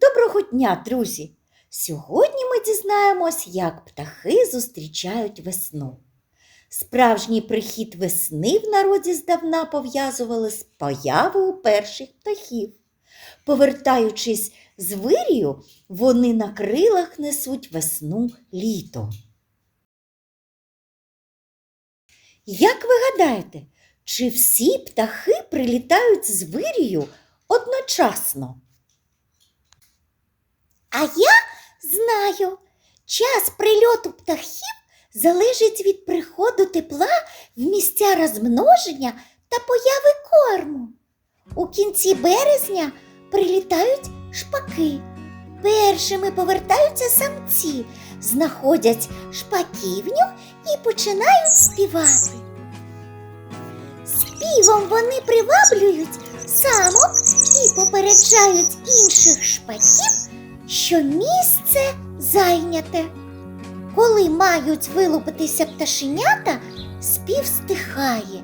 Доброго дня, друзі! Сьогодні ми дізнаємось, як птахи зустрічають весну. Справжній прихід весни в народі здавна пов'язували з появою перших птахів. Повертаючись з вирію, вони на крилах несуть весну літо. Як ви гадаєте, чи всі птахи прилітають з вирію одночасно? А я знаю, час прильоту птахів залежить від приходу тепла в місця розмноження та появи корму. У кінці березня прилітають шпаки. Першими повертаються самці, знаходять шпаківню і починають співати. Співом вони приваблюють самок і попереджають інших шпаків, що місце зайняте. Коли мають вилупитися пташенята, спів стихає.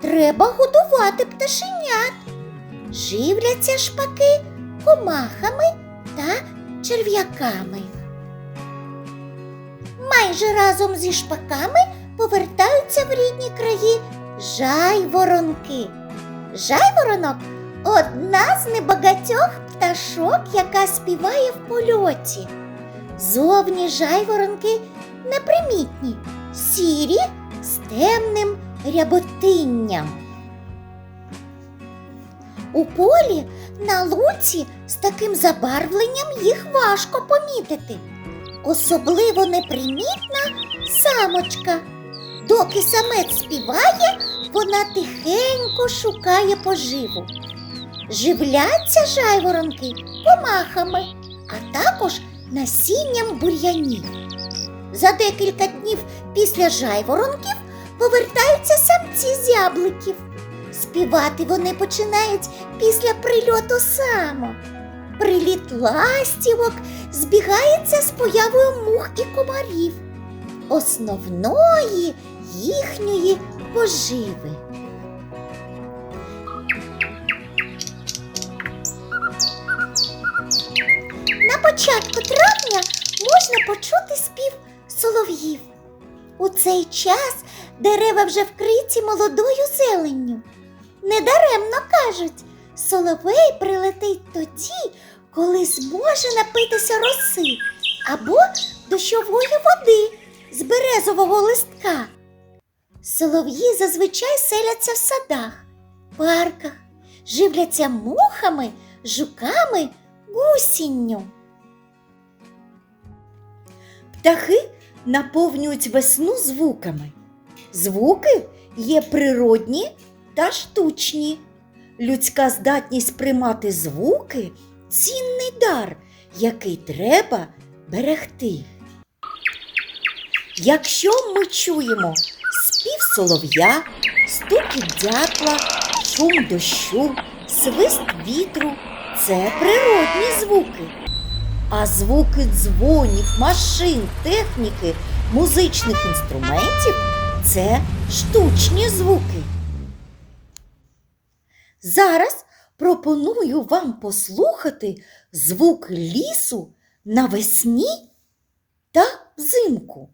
Треба годувати пташенят. Живляться шпаки комахами та черв'яками. Майже разом зі шпаками повертаються в рідні краї жайворонки. Жайворонок одна з небагатьох пташок, яка співає в польоті. Зовні жайворонки непримітні, сірі з темним ряботинням. У полі на луці з таким забарвленням їх важко помітити. Особливо непримітна самочка. Доки самець співає, вона тихенько шукає поживу. Живляться жайворонки комахами, а також насінням бур'янів. За декілька днів після жайворонків повертаються самці з ябликів. Співати вони починають після прильоту самок. Приліт ластівок збігається з появою мух і комарів, основної їхньої поживи. Початку травня можна почути спів солов'їв. У цей час дерева вже вкриті молодою зеленню. Недаремно кажуть, соловей прилетить тоді, коли зможе напитися роси або дощової води з березового листка. Солов'ї зазвичай селяться в садах, парках, живляться мухами, жуками, гусінню. Птахи наповнюють весну звуками. Звуки є природні та штучні. Людська здатність приймати звуки цінний дар, який треба берегти. Якщо ми чуємо спів солов'я, стукіт дятла, шум дощу, свист вітру це природні звуки. А звуки дзвонів, машин, техніки, музичних інструментів це штучні звуки. Зараз пропоную вам послухати звук лісу навесні та взимку.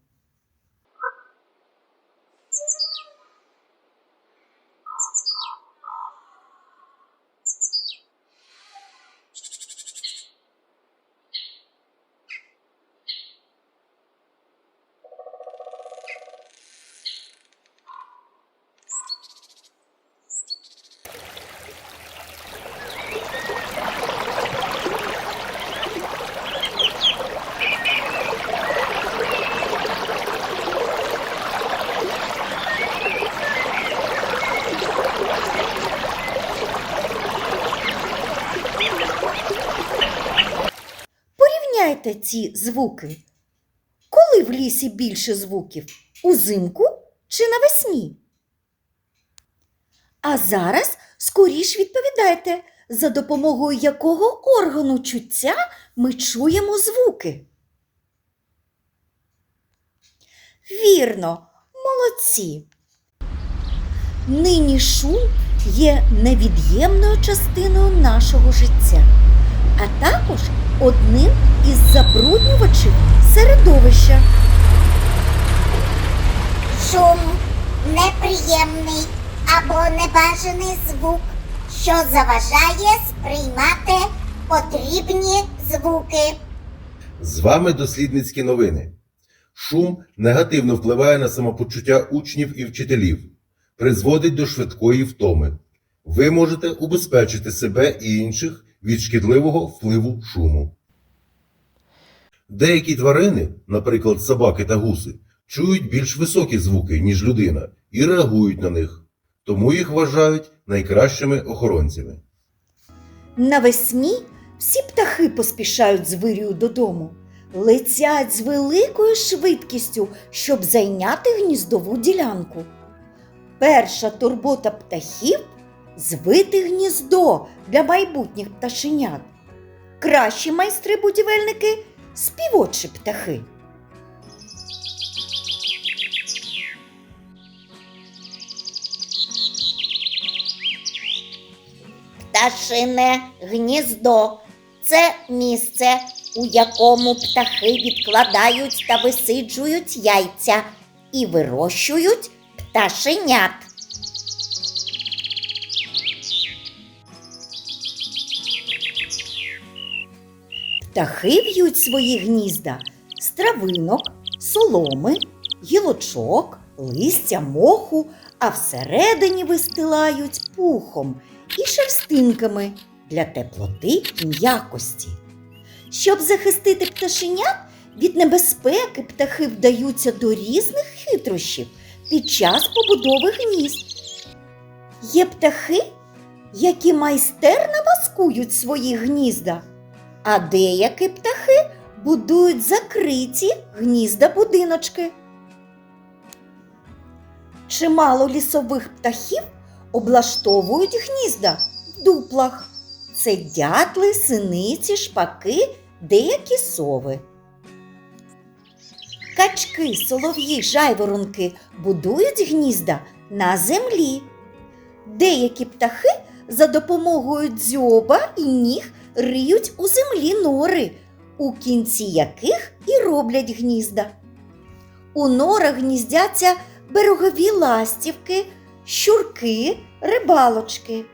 Порівняйте ці звуки. Коли в лісі більше звуків? Узимку чи навесні? А зараз скоріш відповідайте, за допомогою якого органу чуття ми чуємо звуки. Вірно, молодці. Нині шум є невід'ємною частиною нашого життя. А також одним із забруднювачів середовища. Шум неприємний або небажаний звук, що заважає сприймати потрібні звуки. З вами дослідницькі новини. Шум негативно впливає на самопочуття учнів і вчителів, призводить до швидкої втоми. Ви можете убезпечити себе і інших від шкідливого впливу шуму. Деякі тварини, наприклад, собаки та гуси, чують більш високі звуки, ніж людина, і реагують на них, тому їх вважають найкращими охоронцями. Навесні всі птахи поспішають з вирію додому, летять з великою швидкістю, щоб зайняти гніздову ділянку. Перша турбота птахів звити гніздо для майбутніх пташенят. Кращі майстри-будівельники співочі птахи. Пташине гніздо це місце, у якому птахи відкладають та висиджують яйця і вирощують пташенят. Птахи в'ють свої гнізда з травинок, соломи, гілочок, листя, моху, а всередині вистилають пухом і шерстинками для теплоти і м'якості. Щоб захистити пташенят від небезпеки, птахи вдаються до різних хитрощів під час побудови гнізд. Є птахи, які майстерно маскують свої гнізда а деякі птахи будують закриті гнізда будиночки. Чимало лісових птахів облаштовують гнізда в дуплах. Це дятли, синиці, шпаки, деякі сови. Качки, солов'ї, жайворонки будують гнізда на землі. Деякі птахи за допомогою дзьоба і ніг риють у землі нори, у кінці яких і роблять гнізда. У норах гніздяться берегові ластівки, щурки, рибалочки.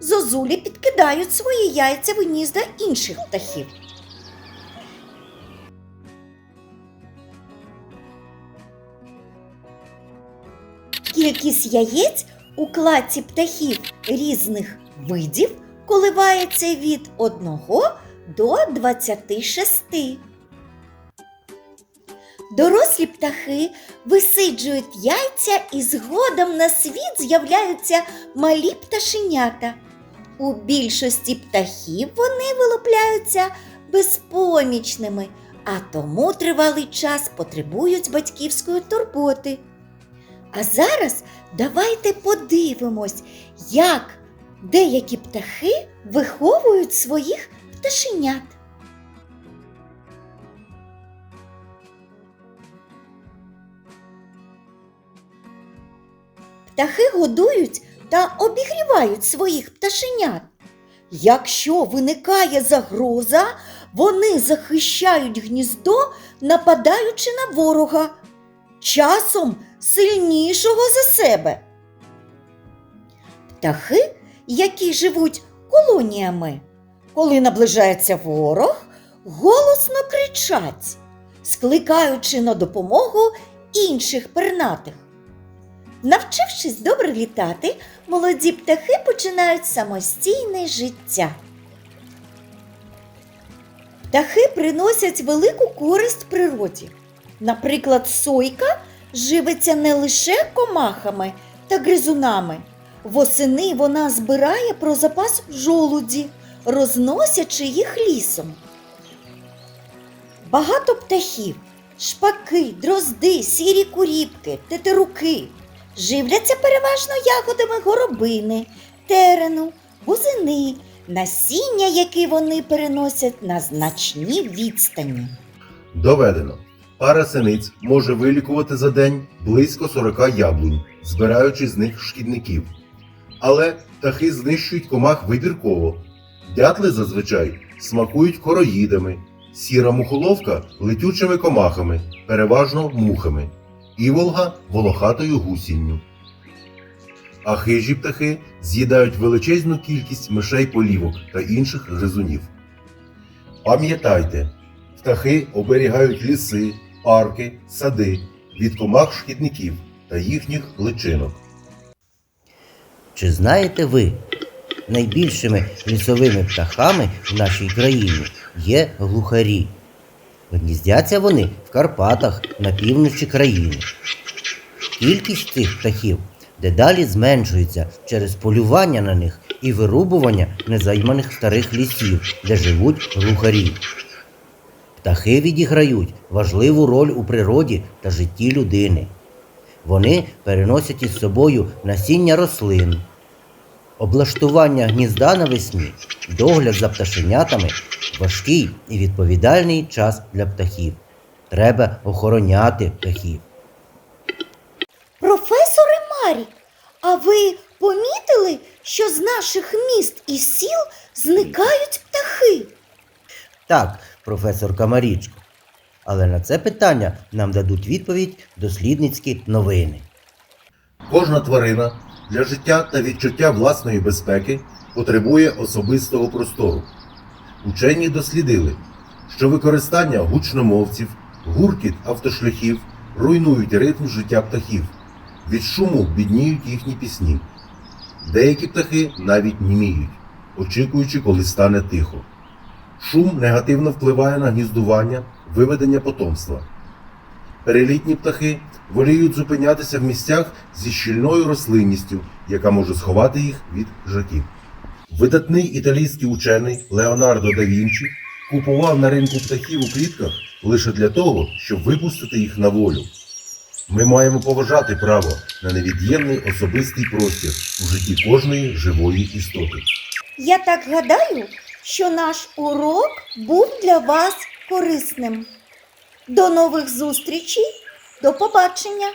Зозулі підкидають свої яйця в гнізда інших птахів. Кількість яєць у кладці птахів різних видів коливається від 1 до 26. Дорослі птахи висиджують яйця і згодом на світ з'являються малі пташенята. У більшості птахів вони вилупляються безпомічними, а тому тривалий час потребують батьківської турботи. А зараз давайте подивимось, як деякі птахи виховують своїх пташенят. Птахи годують та обігрівають своїх пташенят. Якщо виникає загроза, вони захищають гніздо, нападаючи на ворога, часом сильнішого за себе. Птахи, які живуть колоніями, коли наближається ворог, голосно кричать, скликаючи на допомогу інших пернатих. Навчившись добре літати, молоді птахи починають самостійне життя. Птахи приносять велику користь природі. Наприклад, сойка живиться не лише комахами та гризунами. Восени вона збирає про запас жолуді, розносячи їх лісом. Багато птахів, шпаки, дрозди, сірі куріпки, тетеруки живляться переважно ягодами горобини, терену, бузини, насіння, які вони переносять на значні відстані. Доведено. Пара синиць може вилікувати за день близько 40 яблунь, збираючи з них шкідників. Але птахи знищують комах вибірково. Дятли зазвичай смакують короїдами, сіра мухоловка летючими комахами, переважно мухами, іволга волохатою гусінню. А хижі птахи з'їдають величезну кількість мишей полівок та інших гризунів. Пам'ятайте, птахи оберігають ліси, парки, сади від комах шкідників та їхніх личинок. Чи знаєте ви, найбільшими лісовими птахами в нашій країні є глухарі. Гніздяться вони в Карпатах на півночі країни. Кількість цих птахів дедалі зменшується через полювання на них і вирубування незайманих старих лісів, де живуть глухарі. Птахи відіграють важливу роль у природі та житті людини. Вони переносять із собою насіння рослин, облаштування гнізда навесні, догляд за пташенятами важкий і відповідальний час для птахів. Треба охороняти птахів. Професоре Марік, а ви помітили, що з наших міст і сіл зникають птахи? Так, професор Камарічко. Але на це питання нам дадуть відповідь дослідницькі новини. Кожна тварина для життя та відчуття власної безпеки потребує особистого простору. Учені дослідили, що використання гучномовців, гуркіт автошляхів руйнують ритм життя птахів. Від шуму бідніють їхні пісні. Деякі птахи навіть німіють, очікуючи, коли стане тихо. Шум негативно впливає на гніздування, виведення потомства. Перелітні птахи воліють зупинятися в місцях зі щільною рослинністю, яка може сховати їх від жаків. Видатний італійський учений Леонардо да Вінчі купував на ринку птахів у клітках лише для того, щоб випустити їх на волю. Ми маємо поважати право на невід'ємний особистий простір у житті кожної живої істоти. Я так гадаю, що наш урок був для вас корисним. До нових зустрічей, до побачення!